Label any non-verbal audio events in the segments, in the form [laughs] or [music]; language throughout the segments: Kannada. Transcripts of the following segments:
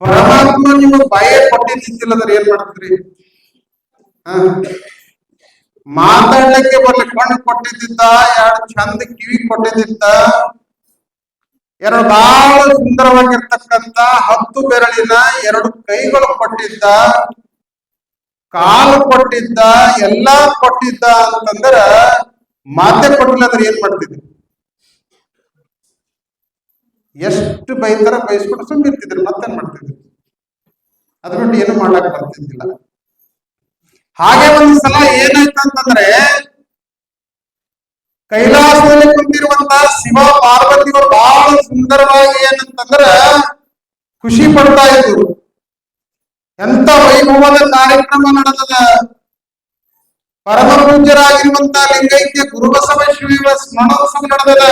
ಪರಮಾತ್ಮ ನೀವು ಭಯ ಅಂದ್ರೆ ಏನ್ ಮಾಡ್ತೀರಿ? ಮಾತಾಡ್ಲಿಕ್ಕೆ ಬರ್ಲಿ, ಕಣ್ಣು ಕೊಟ್ಟಿದ್ದ ಎರಡು ಚಂದ ಕಿವಿ ಕೊಟ್ಟಿದ್ದ ಎರಡು ಬಹಳ ಸುಂದರವಾಗಿರ್ತಕ್ಕಂತ ಹತ್ತು ಬೆರಳಿನ ಎರಡು ಕೈಗಳು ಕೊಟ್ಟಿದ್ದ, ಕಾಲು ಕೊಟ್ಟಿದ್ದ, ಎಲ್ಲಾ ಕೊಟ್ಟಿದ್ದ ಅಂತಂದ್ರ ಮಾತೆ ಕೊಟ್ಟಿಲ್ಲ ಅಂದ್ರೆ ಏನ್ ಮಾಡ್ತಿದ್ವಿ ಎಷ್ಟು ಬೈತಾರ ಸುಮ್ಮನೆ ಇರ್ತಿದ್ರು ಮತ್ತೇನ್ ಮಾಡ್ತಿದ್ರು? ಅದ್ರ ಬಿಟ್ಟು ಏನು ಮಾಡಕ್ ಬರ್ತಿದ್ದಿಲ್ಲ. ಹಾಗೆ ಒಂದು ಸಲ ಏನಾಯ್ತು ಅಂತಂದ್ರೆ ಕೈಲಾಸದಲ್ಲಿ ಕುಂತಿರುವಂತ ಶಿವ ಪಾರ್ವತಿಗಳು ಬಹಳ ಸುಂದರವಾಗಿ ಏನಂತಂದ್ರ ಖುಷಿ ಪಡ್ತಾ ಇದ್ರು ಎಂತ ವೈಭವದ ಕಾರ್ಯಕ್ರಮ ನಡೆದದ? ಪರಮ ಪೂಜ್ಯರಾಗಿರುವಂತ ಲಿಂಗೈಕ್ಯ ಗುರುಬಸವ ಶಿವ ಸ್ಮರಣೋತ್ಸವ ನಡೆದದ?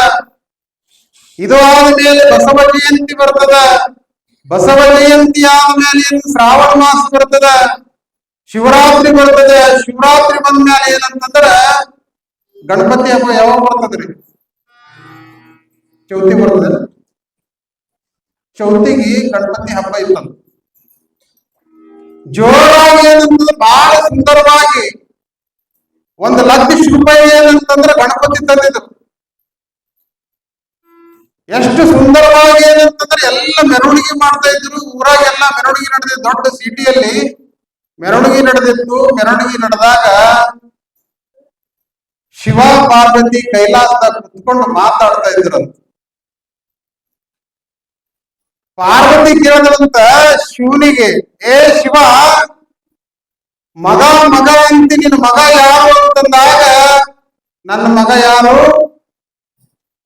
ಇದು ಆದ ಬಸವ ಜಯಂತಿ ಬರ್ತದ. ಬಸವ ಜಯಂತಿ ಆದ ಮೇಲೆ ಶ್ರಾವಣ ಮಾಸ ಬರ್ತದ. ಶಿವರಾತ್ರಿ ಬರ್ತದೆ. ಶಿವರಾತ್ರಿ ಬಂದ ಮೇಲೆ ಏನಂತಂದ್ರ ಗಣಪತಿ ಹಬ್ಬ ಯಾವಾಗ ಬರ್ತದ್ರಿ? ಚೌತಿ ಬರ್ತದ. ಚೌತಿಗೆ ಗಣಪತಿ ಹಬ್ಬ ಇತ್ತಂತ. ಜೋರಾಗಿ ಏನಂತ ಬಹಳ ಸುಂದರವಾಗಿ ಒಂದು ಲಕ್ಷ ರೂಪಾಯಿ ಏನಂತಂದ್ರೆ ಗಣಪತಿ ತಂದಿದ್ರು. ಎಷ್ಟು ಸುಂದರವಾಗಿ ಏನಂತಂದ್ರೆ ಎಲ್ಲ ಮೆರವಣಿಗೆ ಮಾಡ್ತಾ ಇದ್ರು. ಊರಾಗ ಎಲ್ಲ ಮೆರವಣಿಗೆ ನಡೆದಿತ್ತು ದೊಡ್ಡ ಸಿಟಿಯಲ್ಲಿ ಮೆರವಣಿಗೆ ನಡೆದಿತ್ತು. ಮೆರವಣಿಗೆ ನಡೆದಾಗ ಶಿವ, ಪಾರ್ವತಿ ಕೈಲಾಸದ ಕುತ್ಕೊಂಡು ಮಾತಾಡ್ತಾ ಇದ್ರಂತ ಪಾರ್ವತಿ ಕೇಳಿದ್ರಂತ ಶಿವನಿಗೆ, ಏ ಶಿವ, ಮಗ ಮಗ ಅಂತ ನಿನ್ನ ಮಗ ಯಾರು? ಅಂತಂದಾಗ, ನನ್ನ ಮಗ ಯಾರು?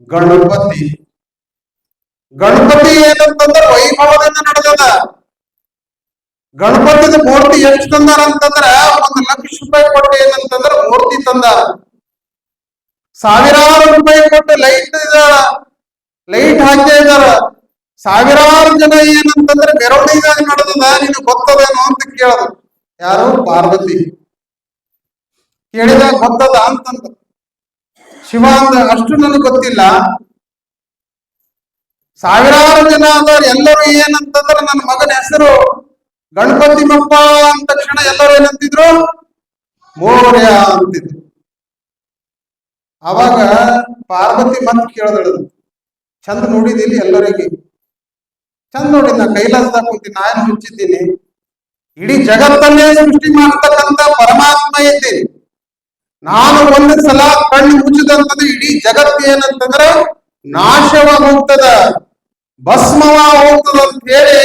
ಗಣಪತಿ. ಗಣಪತಿ ಏನಂತಂದ್ರ ವೈಭವದಿಂದ ನಡೆದದ. ಗಣಪತಿದ ಮೂರ್ತಿ ಎಷ್ಟು ತಂದಾರ ಅಂತಂದ್ರ ಒಂದು ಲಕ್ಷ ರೂಪಾಯಿ ಕೊಟ್ಟು ಏನಂತಂದ್ರ ಮೂರ್ತಿ ತಂದ ಸಾವಿರಾರು ರೂಪಾಯಿ ಕೊಟ್ಟು ಲೈಟ್ ಲೈಟ್ ಹಾಕೇ ಇದಾರ ಸಾವಿರಾರು ಜನ ಏನಂತಂದ್ರೆ ಮೆರವಣಿಗೆ ನಡೆದದ. ನಿನಗೆ ಗೊತ್ತದೇನೋ ಅಂತ ಕೇಳದು. ಯಾರು? ಪಾರ್ವತಿ. ಕೇಳಿದಾಗ ಗೊತ್ತದ ಅಂತಂದ. ಶಿವ ಅಂದ, ಅಷ್ಟು ನನಗೆ ಗೊತ್ತಿಲ್ಲ. ಸಾವಿರಾರು ಜನ ಅದವ್ರು ಎಲ್ಲರೂ ಏನಂತಂದ್ರೆ ನನ್ನ ಮಗನ ಹೆಸರು ಗಣಪತಿ ಬಪ್ಪ ಅಂದ ತಕ್ಷಣ ಎಲ್ಲರೂ ಏನಂತಿದ್ರು? ಮೋರ್ಯ ಅಂತಿದ್ರು. ಅವಾಗ ಪಾರ್ವತಿ ಮತ್ ಕೇಳಿದಳು, ಚಂದ ನೋಡಿದಿಲ್ಲಿ ಎಲ್ಲರಿಗೆ? ಚಂದ ನೋಡಿ, ನಾ ಕೈಲಾಸದಾಗ ಕುಂತೀನಿ ನಾನು ಮುಚ್ಚಿದ್ದೀನಿ ಇಡೀ ಜಗತ್ತನ್ನೇ ಸೃಷ್ಟಿ ಮಾಡ್ತಕ್ಕಂತ ಪರಮಾತ್ಮ ಇದ್ದೀನಿ ನಾನು ಒಂದು ಸಲ ಕಣ್ಣು ಮುಚ್ಚಿದಂತದ್ದು ಇಡೀ ಜಗತ್ತು ಏನಂತಂದ್ರೆ ನಾಶವ ಹೋಗ್ತದ. ಭಸ್ಮವ ಹೋಗ್ತದ ಅಂತ ಹೇಳಿ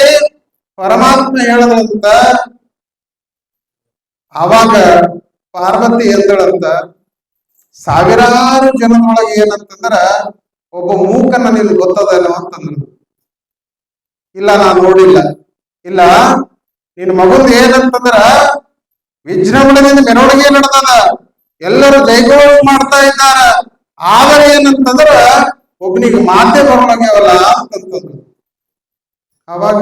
ಪರಮಾತ್ಮ ಹೇಳದಂತ ಆವಾಗ ಪಾರ್ವತಿ ಎಂದಳಂತ ಸಾವಿರಾರು ಜನದೊಳಗೆ ಏನಂತಂದ್ರ ಒಬ್ಬ ಮೂಕನ ನಿನ್ ಗೊತ್ತದೇನೋ ಅಂತಂದ್ರು. ಇಲ್ಲ, ನಾನು ನೋಡಿಲ್ಲ. ಇಲ್ಲ, ನಿನ್ ಮಗಂದು ಏನಂತಂದ್ರ ವಿಜೃಂಭಣೆಯಿಂದ ಮೆರವಣಿಗೆ ನಡೆದದ ಎಲ್ಲರೂ ಜೈಗೋಳ ಮಾಡ್ತಾ ಇದ್ದಾರ. ಆದರೆ ಏನಂತಂದ್ರ ಒಬ್ಬನಿಗೆ ಮಾತೆ ಬರೋಗ್ಯಾವಲ್ಲ ಅಂತಂತಂದ್ರು ಅವಾಗ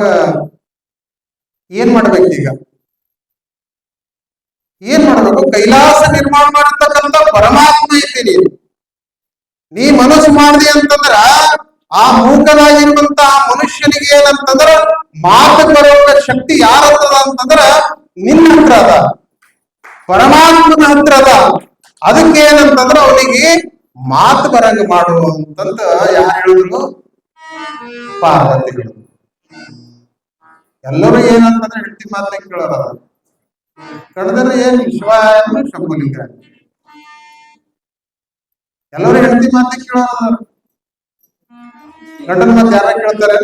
ಏನ್ ಮಾಡ್ಬೇಕೀಗ ಏನ್ ಮಾಡ್ಬೇಕು? ಕೈಲಾಸ ನಿರ್ಮಾಣ ಮಾಡಿರ್ತಕ್ಕಂಥ ಪರಮಾತ್ಮ ಇದ್ದೀನಿ ನೀ ಮನಸ್ಸು ಮಾಡಿದೆ ಅಂತಂದ್ರ ಆ ಮೂಕನಾಗಿರುವಂತ ಆ ಮನುಷ್ಯನಿಗೆ ಏನಂತಂದ್ರ ಮಾತು ಬರುವ ಶಕ್ತಿ ಯಾರತ್ತದ ಅಂತಂದ್ರ ನಿನ್ನ ಹತ್ರ ಅದ. ಪರಮಾತ್ಮನ ಹತ್ರ ಅದ. ಅದಕ್ಕೆ ಏನಂತಂದ್ರ ಅವನಿಗೆ ಮಾತು ಬರಂಗ ಮಾಡು ಅಂತಂದ ಯಾರು ಹೇಳಿದ್ರು? ಪಾರ್ವತಿಗಳು. ಎಲ್ಲರೂ ಏನಂತಂದ್ರೆ ಹೆಂಡತಿ ಮಾತೇ ಕೇಳೋರ ಕಳೆದ್ರೆ ಏನ್ ಶಿವ ಶಂಭುಲಿಂಗ ಎಲ್ಲರೂ ಹೆಂಡತಿ ಮಾತೇ ಕೇಳೋರ ಗಂಡನ ಮಾತು ಯಾರ ಕೇಳ್ತಾರೆ?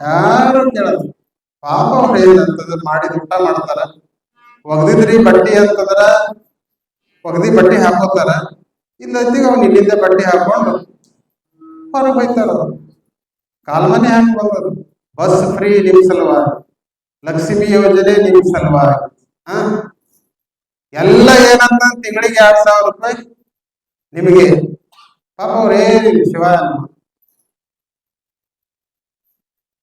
ಯಾರು ಕೇಳಲ್ಲ. ಪಾಪ ಅವ್ರು ಏನಂತಂದ್ರೆ ಮಾಡಿದ ಊಟ ಮಾಡ್ತಾರ. ಒಗ್ದಿದ್ರಿ ಬಟ್ಟಿ ಅಂತಂದ್ರ ಒಗದಿ ಬಟ್ಟಿ ಹಾಕೋತಾರ. ಇಲ್ಲತ್ತಿಗೆ ಅವ್ನು ಇಲ್ಲಿಂದ ಬಟ್ಟೆ ಹಾಕೊಂಡು ಹೊರಗೆ ಹೋಯ್ತಾರ ಕಾಲ್ ಕಾಲ್ಮನೆ ಹಾಕಿ ಬಂದರು ಬಸ್ ಫ್ರೀ ನಿಮ್ ಸಲುವಾಗಿ. ಲಕ್ಷ್ಮಿ ಯೋಜನೆ ನಿಮ್ ಸಲುವಾಗಿ. ಹ? ಎಲ್ಲ ಏನಂತ ತಿಂಗಳಿಗೆ ಎರಡ್ ಸಾವಿರ ರೂಪಾಯಿ ನಿಮಗೆ. ಪಾಪ ಅವ್ರೇ ಶಿವ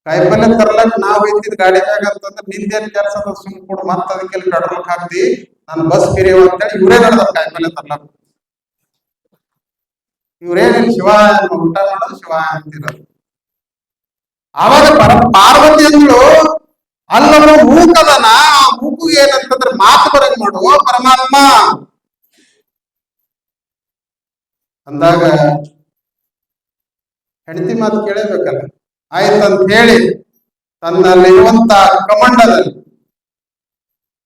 ಕಾಯಿಪಲ್ಲೆ ತರ್ಲಕ್ ನಾವ್ ಇದ್ದಿದ್ ಗಾಡಿ ಅಂತಂದ್ರೆ ನಿಂದೇನ್ ಕೆಲಸ ಸುಮ್ ಕೊಡು ಮತ್ತ ಅದಕ್ಕೆಲ್ಲ ಪೆಟ್ರೋಲ್ ಹಾಕ್ತಿ. ನಾನು ಬಸ್ ಕಿರಿಯವ ಅಂತೇಳಿ ಇವರೇ ನಡೆದ ಕಾಯಿಪಲ್ಲೆ ತರ್ಲಕ್. ಇವ್ರೇನಿಲ್ಲ ಶಿವ ಊಟ ಮಾಡೋದು ಶಿವ ಅಂತಿರೋದು. ಆವಾಗ ಪರ ಪಾರ್ವತಿ ಅಂದ್ಳು ಅಲ್ಲವನು ಮೂಕದನ ಆ ಮೂಕು ಏನಂತಂದ್ರೆ ಮಾತು ಬರಂಗ್ ಮಾಡುವ ಪರಮಾತ್ಮ. ಅಂದಾಗ ಹೆಂಡತಿ ಮಾತು ಕೇಳಬೇಕಲ್ಲ? ಆಯ್ತಂತ ಹೇಳಿ ತನ್ನಲ್ಲಿರುವಂತ ಕಮಂಡದಲ್ಲಿ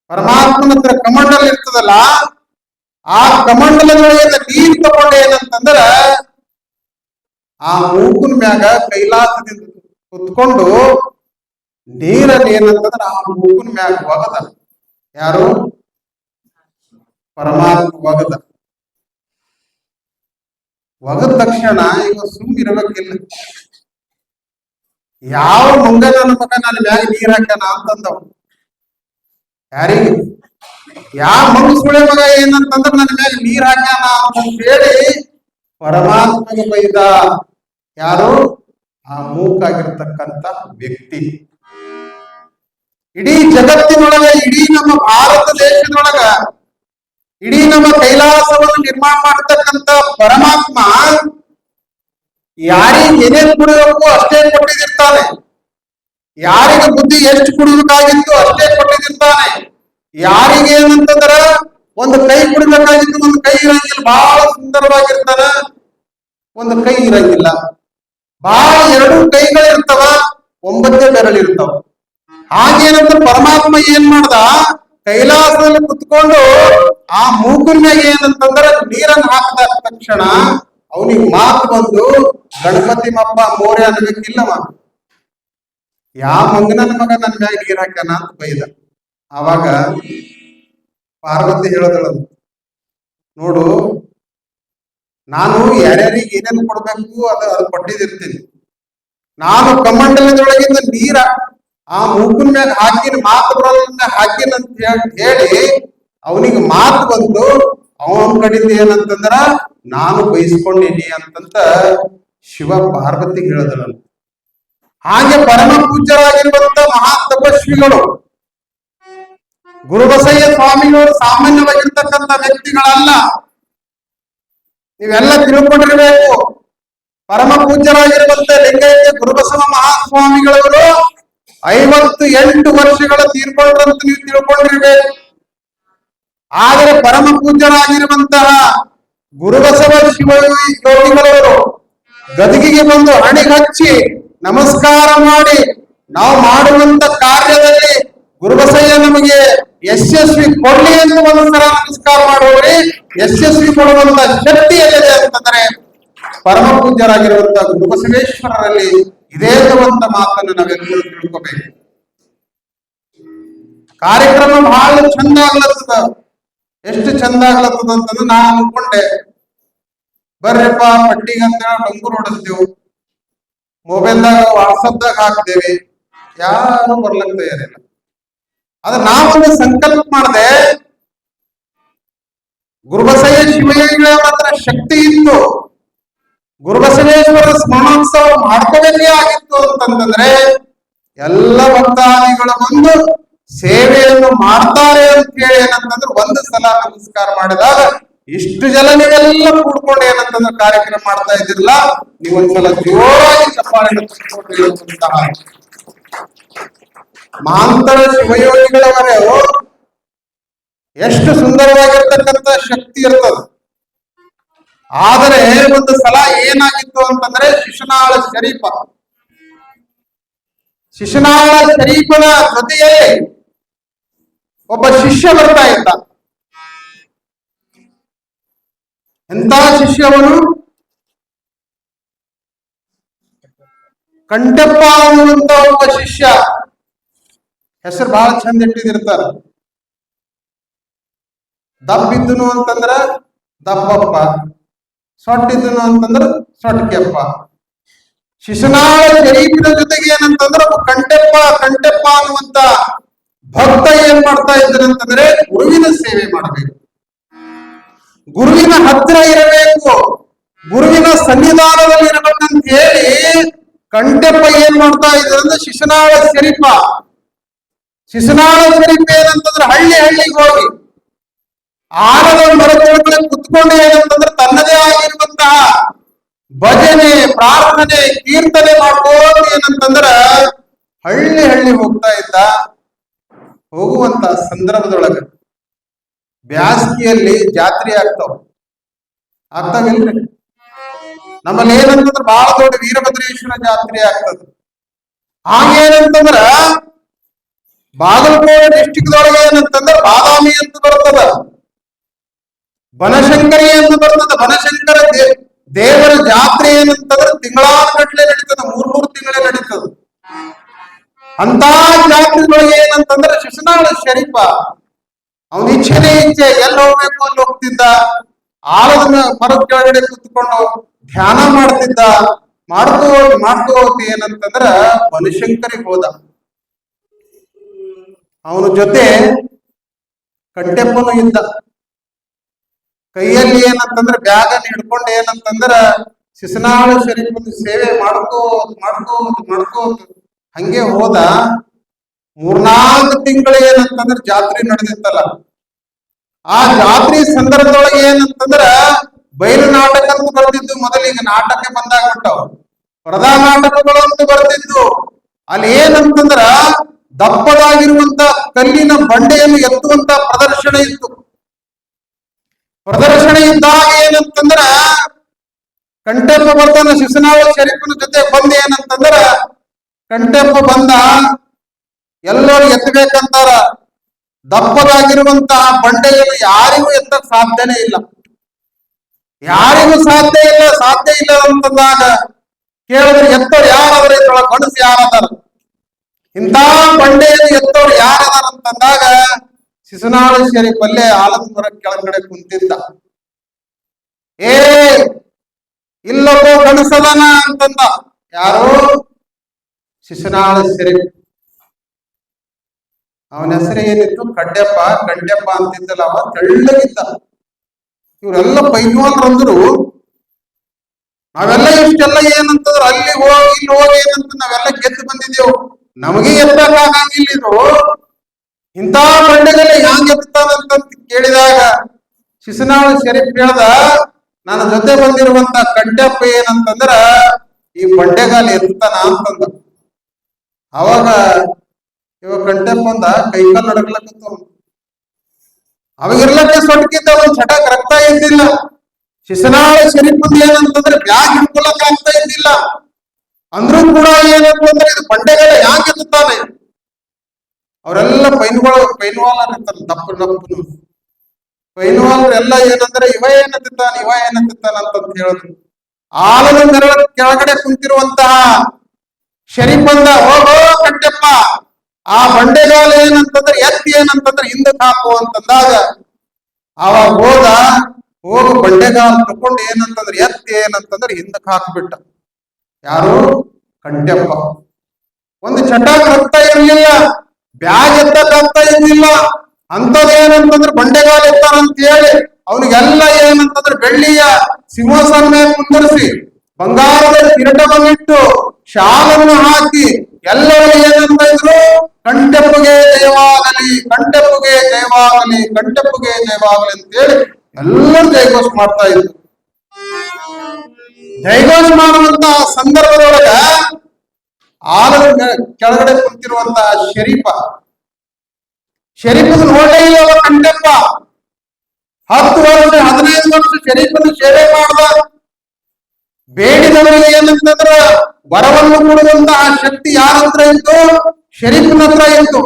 ಪರಮಾತ್ಮನ ಹತ್ರ ಕಮಂಡಲ್ ಇರ್ತದಲ್ಲ ಆ ಕಮಂಡಲದೊಳಗಿಂದ ನೀರ್ ತಗೊಂಡ ಏನಂತಂದ್ರ ಆ ಮೂಕುನ ಮ್ಯಾಗ ಕೈಲಾಸದಿಂದ ಕುತ್ಕೊಂಡು ನೀರಲ್ಲಿ ಏನಂತಂದ್ರ ಆ ಮೂಕುನ ಮ್ಯಾಗ ಒಗದ. ಯಾರು? ಪರಮಾತ್ಮ ಒಗದ. ಒಗದ ತಕ್ಷಣ ಈಗ ಸುಮ್ ಇರ್ಬೇಕಿಲ್ಲ. ಯಾವ ಮುಂಗ ನನ್ನ ಮಗ ನನ್ನ ಮ್ಯಾಗ ನೀರ್ ಹಾಕ್ಯಾನ ಅಂತಂದವ್. ಯಾರಿಗೆ? ಯಾವ ಮನುಷ್ಯ ಮಗ ಏನಂತಂದ್ರ ನನ್ನ ಮೇಲೆ ನೀರ್ ಹಾಕ್ಯಾನ ಅಂತ ಹೇಳಿ ಪರಮಾತ್ಮನ ಬೈದ ಯಾರು? ಆ ಮೂಕಾಗಿರ್ತಕ್ಕಂತ ವ್ಯಕ್ತಿ. ಇಡೀ ಜಗತ್ತಿನೊಳಗ, ಇಡೀ ನಮ್ಮ ಭಾರತ ದೇಶದೊಳಗ, ಇಡೀ ನಮ್ಮ ಕೈಲಾಸವನ್ನು ನಿರ್ಮಾಣ ಮಾಡತಕ್ಕಂತ ಪರಮಾತ್ಮ ಯಾರಿಗೆ ಏನೇನ್ ಕುಡಿಯಬೇಕು ಅಷ್ಟೇ ಕೊಟ್ಟಿದಿರ್ತಾನೆ ಯಾರಿಗೆ ಬುದ್ಧಿ ಎಷ್ಟು ಕುಡಿಬೇಕಾಗಿತ್ತು ಅಷ್ಟೇ ಕೊಟ್ಟಿದಿರ್ತಾನೆ ಯಾರಿಗೆ ಏನಂತಂದ್ರ ಒಂದು ಕೈ ಕುಡಿಬೇಕಾಗಿತ್ತು ಒಂದು ಕೈ ಇರಂಗಿಲ್ಲ ಬಹಳ ಸುಂದರವಾಗಿರ್ತಾನ ಒಂದು ಕೈ ಇರಂಗಿಲ್ಲ. ಬಹಳ ಎರಡು ಕೈಗಳಿರ್ತಾವ, ಒಂಬತ್ತೇ ಬೆರಳಿರ್ತಾವ. ಹಾಗೇನಂತ ಪರಮಾತ್ಮ ಏನ್ ಮಾಡ್ದ, ಕೈಲಾಸದಲ್ಲಿ ಕುತ್ಕೊಂಡು ಆ ಮೂಗುನ್ ಮ್ಯಾಗ ಏನಂತಂದ್ರ ನೀರನ್ನ ಹಾಕಿದ ತಕ್ಷಣ ಅವನಿಗೆ ಮಾತು ಬಂದು, ಗಣಪತಿ ಮಪ್ಪ, ಮೋರೆ ಅನ್ಬೇಕಿಲ್ಲವ. ಯಾವ ಮಂಗನ ಮಗ ನನ್ ಮ್ಯಾಗ ನೀರ್ ಹಾಕ್ಯಾನ? ಅಂತ ಬೈದ. ಆವಾಗ ಪಾರ್ವತಿ ಹೇಳದಳು ನೋಡು ನಾನು ಯಾರ್ಯಾರಿಗೆ ಏನೇನು ಕೊಡ್ಬೇಕು ಅದು ಅದು ಕೊಟ್ಟಿದಿರ್ತೀನಿ. ನಾನು ಕಮಂಡಲದೊಳಗಿಂದ ನೀರ ಆ ಮೂಗಿನ ಮ್ಯಾಗ ಹಾಕಿನ ಮಾತು ಬರೋದ್ರಿಂದ ಹಾಕಿನ ಅಂತ ಹೇಳ್- ಹೇಳಿ ಅವನಿಗೆ ಮಾತು ಬಂದು ಅವನ ಕಡಿಂದ ಏನಂತಂದ್ರ ನಾನು ಬಯಸ್ಕೊಂಡಿನಿ ಅಂತಂತ ಶಿವ ಪಾರ್ವತಿಗೆ ಹೇಳಿದಳು. ಹಾಗೆ ಪರಮ ಪೂಜ್ಯರಾಗಿರುವಂತ ಮಹಾ ತಪಸ್ವಿಗಳು ಗುರುಬಸಯ್ಯ ಸ್ವಾಮಿಗಳು ಸಾಮಾನ್ಯವಾಗಿರ್ತಕ್ಕಂಥ ವ್ಯಕ್ತಿಗಳಲ್ಲ. ನೀವೆಲ್ಲ ತಿಳ್ಕೊಂಡಿರಬೇಕು. ಪರಮ ಪೂಜ್ಯರಾಗಿರುವಂತ ಲಿಂಗೈಕ್ಯ ಗುರುಬಸವ ಮಹಾಸ್ವಾಮಿಗಳವರು ಐವತ್ತು ಎಂಟು ವರ್ಷಗಳ ತೀರ್ಕೊಂಡ್ರಂತ ನೀವು ತಿಳ್ಕೊಂಡಿರ್ಬೇಕು. ಆದರೆ ಪರಮ ಪೂಜ್ಯರಾಗಿರುವಂತಹ ಗುರುಬಸವ ಶಿವ ಯೋಗಿಗಳವರು ಗದಗಿಗೆ ಬಂದು ಹಣಿ ಹಚ್ಚಿ ನಮಸ್ಕಾರ ಮಾಡಿ ನಾವು ಮಾಡುವಂತ ಕಾರ್ಯದಲ್ಲಿ ಗುರುಬಸಯ್ಯ ನಮಗೆ ಯಶಸ್ವಿ ಕೊಡ್ಲಿ ಅಂತ ಒಂದೊಂದರ ನಮಸ್ಕಾರ ಮಾಡುವವರಿ, ಯಶಸ್ವಿ ಕೊಡುವಂತ ಶಕ್ತಿ ಎಲ್ಲಿದೆ ಅಂತಂದ್ರೆ ಪರಮ ಪೂಜ್ಯರಾಗಿರುವಂತಹ ಗುರುಬಸವೇಶ್ವರರಲ್ಲಿ ಇದೇ ಅಂತ ಮಾತನ್ನು ನಾವೆಲ್ಲರೂ ತಿಳ್ಕೋಬೇಕು. ಕಾರ್ಯಕ್ರಮ ಬಹಳ ಚಂದ ಆಗ್ಲತ್ತದ. ಎಷ್ಟು ಚಂದ ಆಗ್ಲತ್ತದ ಅಂತಂದ್ರೆ ನಾನು ಅನ್ಕೊಂಡೆ. ಬರ್ರಿಪ್ಪ ಪಟ್ಟಿಗಂತ ಡಂಗು ಹೊಡೆಸ್ತೇವು ಮೊಬೈಲ್ದಾಗ ವಾಟ್ಸಪ್ದಾಗ ಹಾಕ್ತೇವೆ. ಯಾರು ಬರ್ಲಕ್ ತಯಾರಿಲ್ಲ. ಆದ್ರೆ ನಾವೊಂದು ಸಂಕಲ್ಪ ಮಾಡಿದೆ ಗುರುಬಸಯ್ಯ ಶಿವಯೋಗಿಗಳ ಹತ್ರ ಶಕ್ತಿ ಇತ್ತು. ಗುರುಬಸವೇಶ್ವರ ಸ್ಮರಣೋತ್ಸವ ಮಾಡ್ಕೋಬೇಕೇ ಆಗಿತ್ತು ಅಂತಂದ್ರೆ, ಎಲ್ಲ ಭಕ್ತಾದಿಗಳು ಬಂದು ಸೇವೆಯನ್ನು ಮಾಡ್ತಾರೆ ಅಂತ ಹೇಳಿ ಏನಂತಂದ್ರೆ ಒಂದು ಸಲ ನಮಸ್ಕಾರ ಮಾಡಿದಾಗ ಇಷ್ಟು ಜನ ನೀವೆಲ್ಲ ಕೂಡ್ಕೊಂಡು ಏನಂತಂದ್ರೆ ಕಾರ್ಯಕ್ರಮ ಮಾಡ್ತಾ ಇದ್ದಿರಲ್ಲ, ನೀವೊಂದ್ಸಲ ಜೋರಾಗಿ ಚಪ್ಪಾಳೆ ತಟ್ಟಿಕೊಟ್ಟಿರುವಂತಹ ಮಹಾಂತರ ಶಿವಯೋಗಿಗಳವರೇ ಎಷ್ಟು ಸುಂದರವಾಗಿರ್ತಕ್ಕಂಥ ಶಕ್ತಿ ಇರ್ತದೆ. ಆದರೆ ಒಂದು ಸಲ ಏನಾಗಿತ್ತು ಅಂತಂದ್ರೆ ಶಿಶುನಾಳ ಶರೀಫ ಶಿಶುನಾಳ ಶರೀಫನ ಜೊತೆಯಲ್ಲಿ ಒಬ್ಬ ಶಿಷ್ಯ ಬರ್ತಾ ಇದ್ದ. ಎಂತ ಶಿಷ್ಯವನು ಕಂಠಪ್ಪ ಅನ್ನುವಂತ ಒಬ್ಬ ಶಿಷ್ಯ. ಹೆಸರು ಬಹಳ ಚಂದ ಇಟ್ಟಿದಿರ್ತಾರ. ದಬ್ಬಿದ್ದನು ಅಂತಂದ್ರ ದಪ್ಪಪ್ಪ ಸೊಟ್ಟಿದ್ದನು ಅಂತಂದ್ರ ಸೊಟ್ಕೆಪ್ಪ ಶಿಶುನಾಳ ಶರೀಫಿನ ಜೊತೆಗೆ ಏನಂತಂದ್ರ ಕಂಟೆಪ್ಪ ಕಂಟೆಪ್ಪ ಅನ್ನುವಂತ ಭಕ್ತ ಏನ್ ಮಾಡ್ತಾ ಇದ್ರಂತಂದ್ರೆ ಗುರುವಿನ ಸೇವೆ ಮಾಡಬೇಕು. ಗುರುವಿನ ಹತ್ತಿರ ಇರಬೇಕು. ಗುರುವಿನ ಸನ್ನಿಧಾನದಲ್ಲಿ ಇರಬೇಕಂತ ಹೇಳಿ ಕಂಟೆಪ್ಪ ಏನ್ ಮಾಡ್ತಾ ಇದ್ರಂದ್ರೆ ಶಿಶುನಾಳ ಶರೀಫ ಶಿಶುನಾಳ ಶರೀಫ ಏನಂತಂದ್ರೆ ಹಳ್ಳಿ ಹಳ್ಳಿಗೆ ಹೋಗಿ. ಆಲದ ಮರದೊಳಗಡೆ ಕುತ್ಕೊಂಡು ಏನಂತಂದ್ರೆ ತನ್ನದೇ ಆಗಿರುವಂತಹ ಭಜನೆ, ಪ್ರಾರ್ಥನೆ, ಕೀರ್ತನೆ ಮಾಡ್ಕೊಂಡು ಏನಂತಂದ್ರ ಹಳ್ಳಿ ಹಳ್ಳಿ ಹೋಗ್ತಾ ಇದ್ದ ಹೋಗುವಂತ ಸಂದರ್ಭದೊಳಗ ಬ್ಯಾಸ್ಗಿಯಲ್ಲಿ ಜಾತ್ರೆ ಆಗ್ತಾವ. ಆಗ್ತಾವಿಲ್ರಿ? ನಮ್ಮಲ್ಲಿ ಏನಂತಂದ್ರ ಬಹಳ ದೊಡ್ಡ ವೀರಭದ್ರೇಶ್ವರ ಜಾತ್ರೆ ಆಗ್ತದೆ. ಹಾಗೇನಂತಂದ್ರ ಬಾಗಲಕೋಟೆ ಡಿಸ್ಟಿಕ್ ದೊಳಗೆ ಏನಂತಂದ್ರ ಬಾದಾಮಿ ಅಂತ ಬರ್ತದ. ಬನಶಂಕರಿ ಅಂತ ಬರ್ತದ. ಬನಶಂಕರ ದೇವರ ಜಾತ್ರೆ ಏನಂತಂದ್ರ ತಿಂಗಳಾನುಗಟ್ಲೆ ನಡೀತದ. ಮೂರ್, ಮೂರು ತಿಂಗಳೇ ನಡೀತದ. ಅಂತ ಜಾತ್ರೆಗಳಿಗೆ ಏನಂತಂದ್ರ ಶಿಶುನಾಳ ಶರೀಫ ಅವನ ಇಚ್ಛೆನೇ ಇಚ್ಛೆ, ಎಲ್ಲಿ ಹೋಗ್ಬೇಕು, ಅಲ್ಲಿ ಹೋಗ್ತಿದ್ದ. ಆಳದ ಮರದ ಕೆಳಗಡೆ ಕುತ್ಕೊಂಡು ಧ್ಯಾನ ಮಾಡ್ತಿದ್ದ. ಮಾಡ್ಕೋ ಮಾಡ್ಕೋ ಏನಂತಂದ್ರ ಬನಶಂಕರಿಗೆ ಹೋದ. ಅವನ ಜೊತೆ ಕಟ್ಟೆಪ್ಪನು ಇದ್ದ. ಕೈಯಲ್ಲಿ ಏನಂತಂದ್ರೆ ಬ್ಯಾಗ್ ಹಿಡ್ಕೊಂಡು ಏನಂತಂದ್ರ ಶಿಶುನಾಳ ಶರೀಫನ ಸೇವೆ ಮಾಡ್ಕೋತ ಮಾಡ್ಕೋತ ಮಾಡ್ಕೋತ ಹಂಗೆ ಹೋದ. ಮೂರ್ನಾಲ್ಕು ತಿಂಗಳು ಏನಂತಂದ್ರ ಜಾತ್ರೆ ನಡೆದಿತ್ತಲ್ಲ. ಆ ಜಾತ್ರೆ ಸಂದರ್ಭದೊಳಗೆ ಏನಂತಂದ್ರ ಬಯಲು ನಾಟಕ ಅಂತ ಬರ್ತಿದ್ದು ಮೊದಲಿಗೆ ನಾಟಕ ಬಂದಾಗ ಬಿಟ್ಟವು ಪರದಾ ನಾಟಕಗಳು ಅಂತ ಬರ್ತಿದ್ದು ಅಲ್ಲಿ ಏನಂತಂದ್ರ ದಪ್ಪದಾಗಿರುವಂತ ಕಲ್ಲಿನ ಬಂಡೆಯನ್ನು ಎತ್ತುವಂತ ಪ್ರದರ್ಶನ ಇತ್ತು. ಪ್ರದರ್ಶನ ಇದ್ದಾಗ ಏನಂತಂದ್ರ ಕಂಟೆಪ್ಪ ಬರ್ತಾನ ಶಿಶುನಾಳ ಶರೀಫನ ಜೊತೆ ಬಂದ ಏನಂತಂದ್ರ ಕಂಟೆಪ್ಪ ಬಂದ ಎಲ್ಲರೂ ಎತ್ತಬೇಕಂತಾರ. ದಪ್ಪದಾಗಿರುವಂತಹ ಬಂಡೆಯನ್ನು ಯಾರಿಗೂ ಎತ್ತಕ್ ಸಾಧ್ಯನೇ ಇಲ್ಲ. ಯಾರಿಗೂ ಸಾಧ್ಯ ಇಲ್ಲ ಸಾಧ್ಯ ಇಲ್ಲ ಅಂತಂದಾಗ ಕೇಳಿದ್ರೆ ಎತ್ತೋರು ಯಾರಾದ್ರೆ ಇದ್ರೊಳಗೆ ಗಣಸು ಯಾರದಾರ? ಇಂಥ ಬಂಡೆಯನ್ನು ಎತ್ತೋರು ಯಾರದಾರ ಅಂತಂದಾಗ ಶಿಶುನಾಳ ಶರೀಫ್ ಅಲ್ಲೇ ಆಲದ ಮರ ಕೆಳಗಡೆ ಕುಂತಿದ್ದ. ಏ, ಇಲ್ಲೊಬ್ಬ ಗಣಸದನ ಅಂತಂದ. ಯಾರು? ಶಿಶುನಾಳ ಶರೀಫ್ ಅವನ ಹೆಸರು ಏನಿತ್ತು? ಕಡ್ಡೆಪ್ಪ ಕಡ್ಡೆಪ್ಪ ಅಂತಿದ್ದಲ್ಲ, ಅವ ತೆಳ್ಳಗಿದ್ದ. ಇವರೆಲ್ಲ ಪೈಲ್ವಾನ್ರಂದ್ರು, ನಾವೆಲ್ಲ ಇಷ್ಟೆಲ್ಲ ಏನಂತಂದ್ರ, ಅಲ್ಲಿ ಹೋಗಿ, ಇಲ್ಲಿ ಹೋಗಿ ಏನಂತ ನಾವೆಲ್ಲ ಗೆದ್ದು ಬಂದಿದ್ದೇವು. ನಮಗೆ ಎತ್ತಕ್ಕಾಗಂಗಿಲ್ಲ ಇದು ಇಂಥ ಬಂಡೆಗಲ್ಲಿ ಹ್ಯಾಂಗ ಎತ್ತಾನಂತ ಕೇಳಿದಾಗ ಶಿಶುನಾಳ ಶರೀಫ್ ಹೇಳ್ದ, ನನ್ನ ಜೊತೆ ಬಂದಿರುವಂತ ಕಡ್ಡಪ್ಪ ಏನಂತಂದ್ರ, ಈ ಬಂಡೆಗಾಲ ಎತ್ತಾನ ಅಂತಂದ. ಅವಾಗ ಇವ ಕಂಟೆಪ್ಪ ಅಂದ ಕೈಕಾಲ್ ನಡಕ್ಲಕ್ಕ ಅವಾಗಿರ್ಲಕ್ಕೆ ಸೊಟ್ಕಿದ್ದ ಒಂದ್ ಚಟಕ್ ರಕ್ತ ಇದ್ದಿಲ್ಲ. ಶಿಶುನಾಳ ಶರೀಫ್ ಏನಂತಂದ್ರೆ ಬ್ಯಾಗ್ ಹಿಡ್ಕೊಳಕ್ ಆಗ್ತಾ ಇದ್ದಿಲ್ಲ. ಅಂದ್ರೂ ಕೂಡ ಏನಂತಂದ್ರೆ ಇದು ಬಂಡೆಗಳ ಯಾಕೆ ಎತ್ತುತ್ತಾನೆ ಅವರೆಲ್ಲ ಪೈನ್ಗಳು ಪೈನ್ವಾಲ್ ಇರ್ತಾರೆ ದಪ್ಪ ದಪ್ಪನು ಪೈನ್ವಾಲರೆಲ್ಲ ಏನಂದ್ರೆ ಇವ ಏನಂತಿದ್ದಾನ ಇವ ಏನಂತಿದ್ದಾನ ಅಂತಂತ ಹೇಳಿದ್ರು ಆಲದ ನೆರಳ ಕೆಳಗಡೆ ಕುಂತಿರುವಂತಹ ಶರೀಫ್ ಅಂದ ಹೋಗೋ ಕಟ್ಟೆಪ್ಪ. ಆ ಬಂಡೆಗಾಲ ಏನಂತಂದ್ರೆ ಎತ್ತಿ ಏನಂತಂದ್ರೆ ಹಿಂದಕ್ಕೆ ಹಾಕು ಅಂತಂದಾಗ ಅವಾಗ ಹೋದ, ಹೋಗು ಬಂಡೆಗಾಲ ತಕೊಂಡು ಏನಂತಂದ್ರೆ ಎತ್ತಿ ಏನಂತಂದ್ರೆ ಹಿಂದಕ್ಕೆ ಹಾಕ್ಬಿಟ್ಟ ಯಾರು? ಕಂಟೆಪ್ಪ ಒಂದು ಚಟ ರಕ್ತ ಇರ್ಲಿಲ್ಲ, ಬ್ಯಾಗ್ ಎತ್ತಕ್ಕಾಗ್ತಾ ಇರ್ಲಿಲ್ಲ. ಅಂತದ್ ಏನಂತಂದ್ರೆ ಬಂಡೆಗಾಲ ಎತ್ತಾರಂತ ಹೇಳಿ ಅವನಿಗೆಲ್ಲ ಏನಂತಂದ್ರೆ ಬೆಳ್ಳಿಯ ಸಿಂಹಾಸನ ಮೇಲೆ ಕುಂದರಿಸಿ ಬಂಗಾರದ ಕಿರಟವನ್ನಿಟ್ಟು ಶಾಲನ್ನು ಹಾಕಿ ಎಲ್ಲರೂ ಏನಂತ ಇದ್ರು ಕಂಟೆಪ್ಪುಗೆ ಜಯವಾಗಲಿ ಕಂಟೆಪ್ಪುಗೆ ಜಯವಾಗಲಿ ಕಂಟೆಪ್ಪುಗೆ ಜಯವಾಗಲಿ ಅಂತ ಹೇಳಿ ಎಲ್ಲರೂ ಜಯಘೋಷ ಮಾಡ್ತಾ ಇದ್ರು. ಜಯಘೋಷ ಮಾಡುವಂತ ಸಂದರ್ಭದೊಳಗ ಆಲದ ಕೆಳಗಡೆ ಕುಂತಿರುವಂತಹ ಶರೀಫ. ಶರೀಫನ ಇಲ್ಲ ಕಂಡೆಪ್ಪ ಹತ್ತು ವರ್ಷ, ಹದಿನೈದು ವರ್ಷ ಶರೀಫನ ಸೇವೆ ಮಾಡ್ದ. ಬೇಡಿದವರಿಗೆ ಏನಂತಂದ್ರ ವರವನ್ನು ಕೊಡುವಂತಹ ಶಕ್ತಿ ಯಾರ ಹತ್ರ ಇತ್ತು? ಶರೀಫನ ಹತ್ರ ಇತ್ತು.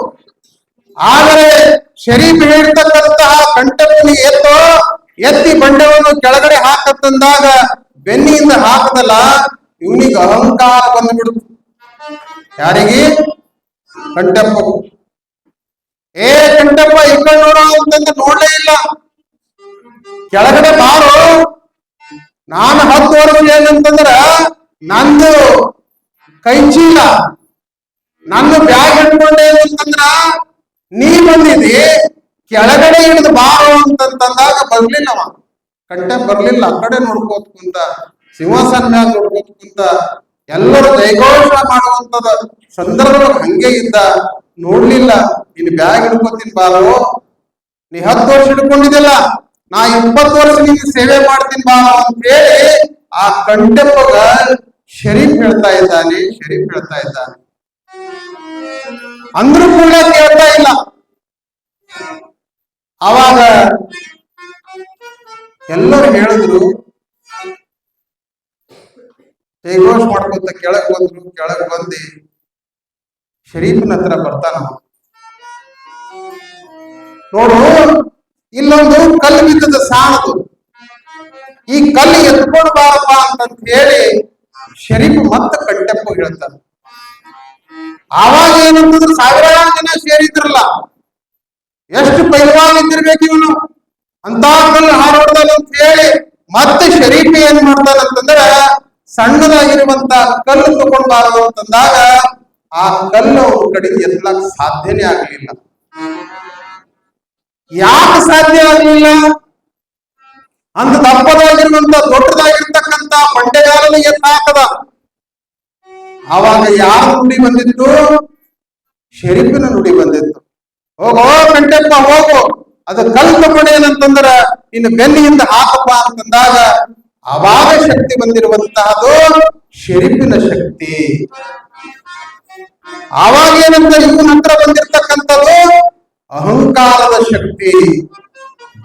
ಆದರೆ ಶರೀಫ್ ಹೇಳ್ತಕ್ಕಂತಹ ಕಂಠಪ್ಪನಿಗೆ ಎತ್ತೋ ಎತ್ತಿ ಬಂಡೆವನ್ನು ಕೆಳಗಡೆ ಹಾಕತ್ತಂದಾಗ ಬೆನ್ನಿಯಿಂದ ಹಾಕದಲ್ಲ, ಇವನಿಗೆ ಅಹಂಕಾರ ಬಂದ್ಬಿಡ್ತು ಯಾರಿಗೆ? ಕಂಠಪ್ಪ ಏ ಕಂಠಪ್ಪ, ಈ ನೋಡೋ ಅಂತಂದ್ರೆ ನೋಡ್ಲೇ ಇಲ್ಲ. ಕೆಳಗಡೆ ಬಾರು. ನಾನು ಹತ್ತು ವರ್ಷ ಏನಂತಂದ್ರ, ನಂದು ಕೈ ಚೀಲ ನನ್ನ ಬ್ಯಾಗ್ ಹಿಡ್ಕೊಂಡೆ ಅಂತಂದ್ರ, ನೀ ಬಂದಿದಿ ಕೆಳಗಡೆ ಹಿಡಿದು ಬಾರೋ ಅಂತಂದಾಗ ಬರ್ಲಿಲ್ಲವ. ಕಂಟೆ ಬರ್ಲಿಲ್ಲ. ಆ ಕಡೆ ನೋಡ್ಕೋತ ಕುಂತ ಸಿಂಹಾಸನ ಮ್ಯಾಗ ನೋಡ್ಕೋತ ಕುಂತ ಎಲ್ಲರೂ ಜಯಘೋಷ ಮಾಡುವಂತದ ಸಂದರ್ಭ ಹಂಗೆ ಇದ್ದ, ನೋಡ್ಲಿಲ್ಲ. ಇನ್ ಬ್ಯಾಗ್ ಹಿಡ್ಕೋತೀನಿ ಬಾರೋ. ನೀ ಹತ್ತು ವರ್ಷ ಹಿಡ್ಕೊಂಡಿದ್ದಿಲ್ಲ ನಾ ಇಪ್ಪತ್ತು ವರ್ಷ ನಿನ್ನ ಸೇವೆ ಮಾಡ್ತೀನಿ ಬಾರೋ ಅಂತ ಹೇಳಿ ಆ ಕಂಟೆಪ್ಪಗ ಶರೀಫ್ ಹೇಳ್ತಾ ಇದ್ದಾನೆ, ಶರೀಫ್ ಹೇಳ್ತಾ ಇದ್ದಾನೆ. ಅಂದ್ರೂ ಕೂಡ ಕೇಳ್ತಾ ಇಲ್ಲ. ಅವಾಗ ಎಲ್ಲರೂ ಹೇಳಿದ್ರು ಜೈಘೋಷ್ ಮಾಡ್ಕೊಂತ ಕೆಳಗ್ ಬಂದ್ರು, ಕೆಳಗ್ ಬಂದಿ, ಶರೀಫ್ನ ಹತ್ರ ಬರ್ತಾನ. ನೋಡು, ಇಲ್ಲೊಂದು ಕಲ್ಲು ಬಿದ್ದದ ಸಾಣದು ಈ ಕಲ್ಲು ಎತ್ಕೊಂಡು ಬಾರಪ್ಪ ಅಂತ ಹೇಳಿ ಶರೀಫ್ ಮತ್ತೆ ಕಂಟೆಪ್ಪ ಹೇಳ್ತಾನೆ. ಆವಾಗ ಏನಂತಂದ್ರೆ ಸಾವಿರಾರು ಜನ ಸೇರಿದ್ರಲ್ಲ. ಎಷ್ಟು ಪೈಲ್ವಾನ್ ಇದ್ದಿರ್ಬೇಕು ಇವನು? ಅಂತ ಹಾರೋಡ್ದಲ್ಲ ಅಂತ ಹೇಳಿ ಮತ್ತೆ ಶರೀಫ್ ಏನ್ ಮಾಡ್ತಾನಂತಂದ್ರ ಸಣ್ಣದಾಗಿರುವಂತ ಕಲ್ಲು ತಗೊಂಡ್ಬಾರದು ಅಂತಂದಾಗ ಆ ಕಲ್ಲು ಅವ್ರ ಕಡೆ ಎತ್ತಲಕ್ ಸಾಧ್ಯನೇ ಆಗ್ಲಿಲ್ಲ. ಯಾಕೆ ಸಾಧ್ಯ ಆಗ್ಲಿಲ್ಲ? ಅಂತ ದಪ್ಪದಾಗಿರುವಂತ ದೊಡ್ಡದಾಗಿರ್ತಕ್ಕಂತ ಬಂಡೆಗಾಲನ ಎತ್ತಾಕದ ಆವಾಗ ಯಾರ ನುಡಿ ಬಂದಿತ್ತು? ಶರೀಫಿನ ನುಡಿ ಬಂದಿತ್ತು. ಹೋಗೋ ಕಂಟೆಪ್ಪ ಹೋಗು. ಅದು ಕಲ್ಪ ತಗೊಂಡು ಏನಂತಂದ್ರ ಇನ್ನು ಬೆನ್ನಿಯಿಂದ ಹಾಕಪ್ಪ ಅಂತಂದಾಗ ಅವಾಗ ಶಕ್ತಿ ಬಂದಿರುವಂತಹದು ಶರೀಫಿನ ಶಕ್ತಿ. ಆವಾಗ ಏನಂತ ಇವನ ಹತ್ರ ಬಂದಿರ್ತಕ್ಕಂಥದ್ದು ಅಹಂಕಾರದ ಶಕ್ತಿ.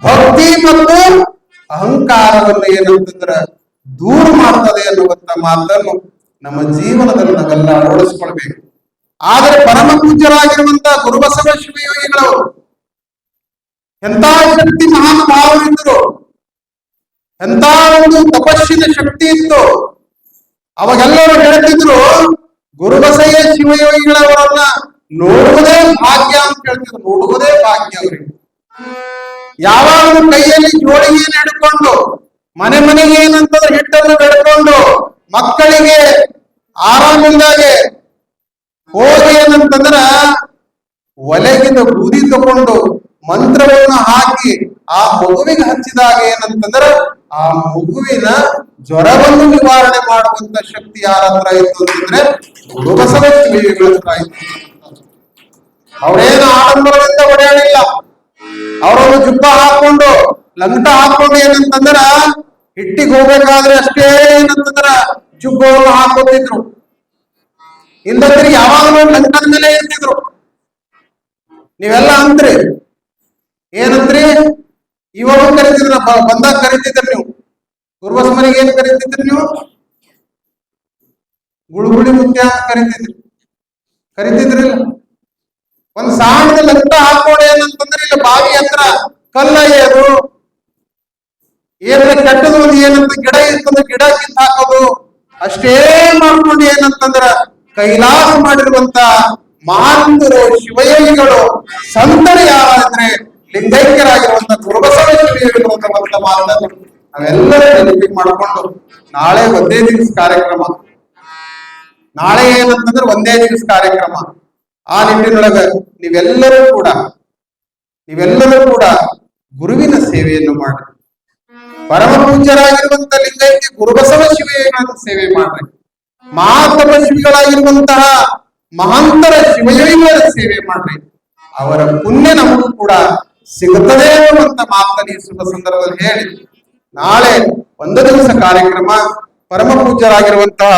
ಭಕ್ತಿ ಮತ್ತು ಅಹಂಕಾರವನ್ನು ಏನಂತಂದ್ರ ದೂರ ಮಾಡ್ತದೆ ಅನ್ನುವಂತ ಮಾತನ್ನು ನಮ್ಮ ಜೀವನದಲ್ಲಿ ನಾವೆಲ್ಲ ಅಳವಡಿಸ್ಕೊಳ್ಬೇಕು. ಆದರೆ ಪರಮ ಪೂಜ್ಯರಾಗಿರುವಂತಹ ಗುರುಬಸವ ಶಿವಯೋಗಿಗಳವರು ಎಂತ ಶಕ್ತಿ ಮಹಾನ್ ಭಾವರಿದ್ದರು ಎಂತ ಒಂದು ತಪಸ್ಸಿನ ಶಕ್ತಿ ಇತ್ತು? ಅವಾಗೆಲ್ಲರೂ ಹೇಳ್ತಿದ್ರು ಗುರುಬಸಯ್ಯ ಶಿವಯೋಗಿಗಳವರನ್ನ ನೋಡುವುದೇ ಭಾಗ್ಯ ಅಂತ ಹೇಳ್ತಿದ್ರು. ನೋಡುವುದೇ ಭಾಗ್ಯ ಅವರಿಗೆ. ಯಾವಾಗಲೂ ಕೈಯಲ್ಲಿ ಜೋಳಿಗೆಯನ್ನು ಹಿಡ್ಕೊಂಡು, ಮನೆ ಮನೆಗೆ ಏನಂತಂದ್ರೆ ಹಿಟ್ಟನ್ನು ಬೆಡ್ಕೊಂಡು ಮಕ್ಕಳಿಗೆ ಆರಾಮಿಲ್ದಾಗೆ ಹೋಗಿ ಏನಂತಂದ್ರ ಒಲೆಗಿನ ಬೂದಿ ತಗೊಂಡು ಮಂತ್ರವನ್ನು ಹಾಕಿ ಆ ಮಗುವಿಗೆ ಹಚ್ಚಿದಾಗ ಏನಂತಂದ್ರ ಆ ಮಗುವಿನ ಜ್ವರವನ್ನು ನಿವಾರಣೆ ಮಾಡುವಂತ ಶಕ್ತಿ ಯಾರ ಹತ್ರ ಇತ್ತು ಅಂತಂದ್ರೆ ಗುರುಬಸವ ಶಿವಯೋಗಿಗಳ ಹತ್ರ ಇತ್ತು. ಅವ್ರೇನು ಆಡಂಬರದಿಂದ ಒಡೆಯಲಿಲ್ಲ ಅವರೊಂದು ಜುಬ್ಬ ಹಾಕೊಂಡು ಲಂಟ ಹಾಕೊಂಡು ಏನಂತಂದ್ರ ಹಿಟ್ಟಿಗೆ ಹೋಗ್ಬೇಕಾದ್ರೆ ಅಷ್ಟೇ ಏನಂತಂದ್ರ ಜುಬ್ಬವನ್ನು ಹಾಕೋತಿದ್ರು ಇಲ್ಲದ್ರೆ ಯಾವಾಗಲೂ ಮೇಲೆ ಇರ್ತಿದ್ರು ನೀವೆಲ್ಲ ಅಂತ್ರಿ. ಏನಂತ್ರಿ? ಇವಾಗ ಕರಿತಿದ್ರ ಬಂದಾಗ ಕರಿತಿದ್ರಿ ನೀವು. ಗುರುವಸ್ಮನಿಗೆ ಏನ್ ಕರಿತಿದ್ರಿ ನೀವು? ಗುಳುಗುಳಿ ಮುತ್ಯ ಅಂತ ಕರಿತಿದ್ರಿ. ಕರಿತಿದ್ರಿಲ್ಲ ಒಂದ್ ಸಾಣದ ಲಗ್ನ ಹಾಕೋಣ ಏನಂತಂದ್ರೆ ಇಲ್ಲಿ ಬಾವಿ ಹತ್ರ ಕಲ್ಲ ಅದು ಏನಾರ ಕೆಟ್ಟದು ಏನಂತ ಗಿಡ ಇತ್ತಂದ್ರೆ ಗಿಡ ಕಿತ್ತು ಹಾಕೋದು ಅಷ್ಟೇ ಮಾಡ್ಕೊಂಡು ಏನಂತಂದ್ರ ಕೈಲಾಸ ಮಾಡಿರುವಂತ ಮಹಾಂತರು ಶಿವಯೋಗಿಗಳು, ಸಂತರು ಯಾರಾದ್ರೆ ಲಿಂಗೈಕ್ಯರಾಗಿರುವಂತ ಅನ್ನುವಂತ ಮಾತನ್ನು ನಾವೆಲ್ಲರೂ ನೆನಪಿಗೆ ಮಾಡ್ಕೊಂಡು ನಾಳೆ ಒಂದೇ ದಿವಸ ಕಾರ್ಯಕ್ರಮ. ನಾಳೆ ಏನಂತಂದ್ರೆ ಒಂದೇ ದಿವಸ ಕಾರ್ಯಕ್ರಮ. ಆ ನಿಟ್ಟಿನೊಳಗ ನೀವೆಲ್ಲರೂ ಕೂಡ ನೀವೆಲ್ಲರೂ ಕೂಡ ಗುರುವಿನ ಸೇವೆಯನ್ನು ಮಾಡ್ರಿ. ಪರಮ ಪೂಜ್ಯರಾಗಿರುವಂತ ಲಿಂಗೈಕ್ಯ, ಗುರುಬಸವ ಶಿವಯೋಗಿಗಳ ಸೇವೆ ಮಾಡ್ರಿ. ಮಹಾತಪಸ್ವಿಗಳಾಗಿರುವಂತಹ ಮಹಾಂತರ ಶಿವಯೋಗಿಗಳ ಸೇವೆ ಮಾಡ್ರಿ. ಅವರ ಪುಣ್ಯ ನಮಗೂ ಕೂಡ ಸಿಗುತ್ತದೆ ಅನ್ನುವಂತ ಮಾತನ್ನ ಈ ಶುಭ ಸಂದರ್ಭದಲ್ಲಿ ಹೇಳಿ, ನಾಳೆ ಒಂದು ದಿವಸ ಕಾರ್ಯಕ್ರಮ ಪರಮ ಪೂಜ್ಯರಾಗಿರುವಂತಹ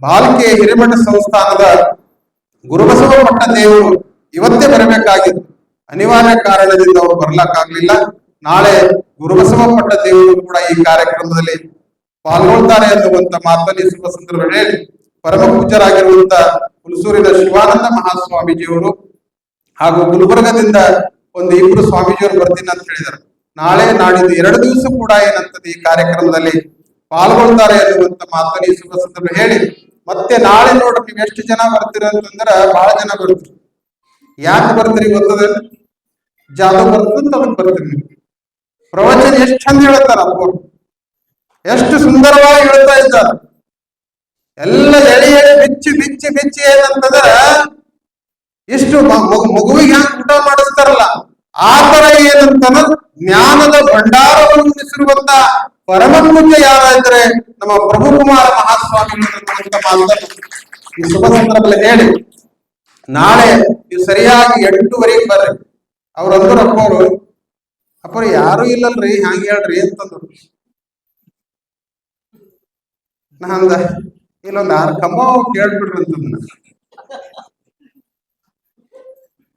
ಬಾಲ್ಕೆ ಹಿರೇಮಠ ಸಂಸ್ಥಾನದ ಗುರುಬಸವ ಮಠ ದೇವರು ಇವತ್ತೇ ಬರಬೇಕಾಗಿತ್ತು. ಅನಿವಾರ್ಯ ಕಾರಣದಿಂದ ಅವರು ಬರ್ಲಕ್ಕಾಗ್ಲಿಲ್ಲ. ನಾಳೆ ಗುರುಬಸವ ಮಠ ದೇವರು ಕೂಡ ಈ ಕಾರ್ಯಕ್ರಮದಲ್ಲಿ ಪಾಲ್ಗೊಳ್ತಾರೆ ಅನ್ನುವಂತ ಮಾತನ್ನು ಈ ಶುಭ ಸಂದರ್ಭ ಹೇಳಿ. ಪರಮ ಪೂಜ್ಯರಾಗಿರುವಂತ ಹುಲಸೂರಿನ ಶಿವಾನಂದ ಮಹಾಸ್ವಾಮೀಜಿಯವರು ಹಾಗೂ ಗುಲ್ಬರ್ಗದಿಂದ ಒಂದು ಇಬ್ರು ಸ್ವಾಮೀಜಿಯವರು ಬರ್ತೀನಿ ಅಂತ ಹೇಳಿದರು ನಾಳೆ ನಾಡಿದ್ದು ಎರಡು ದಿವಸ ಕೂಡ ಏನಂತದ್ದು ಈ ಕಾರ್ಯಕ್ರಮದಲ್ಲಿ ಪಾಲ್ಗೊಳ್ತಾರೆ ಅನ್ನುವಂತ ಮಾತನ್ನು ಈ ಸಂದರ್ಭ ಹೇಳಿ. ಮತ್ತೆ ನಾಳೆ ನೋಡ್ರಿ ನೀವು ಎಷ್ಟು ಜನ ಬರ್ತೀರ ಅಂತಂದ್ರ ಬಹಳ ಜನ ಬರ್ತೀರಿ. ಯಾಕೆ ಬರ್ತೀರಿ ಗೊತ್ತದ? ಜಾದು ಬರ್ತದಂತ ಅದಕ್ಕೆ ಬರ್ತೀರಿ ನೀವು. ಪ್ರವಚನ ಎಷ್ಟು ಚಂದ ಹೇಳ್ತಾರ ಅಪ್ಪರು ಎಷ್ಟು ಸುಂದರವಾಗಿ ಹೇಳ್ತಾ ಇದ್ದ ಎಲ್ಲ ಎಳೆ ಎಳೆ ಬಿಚ್ಚಿ ಬಿಚ್ಚಿ ಬಿಚ್ಚಿ ಏನಂತಂದ್ರ ಇಷ್ಟು ಮಗುವಿಗೆ ಹ್ಯಾಂಗ ಊಟ ಮಾಡಿಸ್ತಾರಲ್ಲ ಆತರ ತರ ಏನಂತಂದ್ರ ಜ್ಞಾನದ ಭಂಡಾರವನ್ನು ಉಳಿಸಿರುವಂತ ಪರಮ ಪೂಜ್ಯ ಯಾರಾದ್ರೆ ನಮ್ಮ ಪ್ರಭು ಕುಮಾರ ಮಹಾಸ್ವಾಮಿಗಳು ಈ ಶುಭ ಸಂದರ್ಭದಲ್ಲಿ ಹೇಳಿ, ನಾಳೆ ನೀವು ಸರಿಯಾಗಿ ಎಂಟೂವರೆಗೆ ಬರ್ರಿ. ಅವ್ರಂದ್ರು ಅಪ್ಪವರು ಅಪ್ಪ ಯಾರು ಇಲ್ಲಲ್ರಿ ಹ್ಯಾಂಗ ಹೇಳ್ರಿ ಅಂತಂದ್ರು. ನಾ ಇನ್ನೊಂದು ಇಲ್ಲೊಂದು ಆರು ಕಂಬ ಕೇಳ್ಬಿಡ್ರಿ ಅಂತಂದ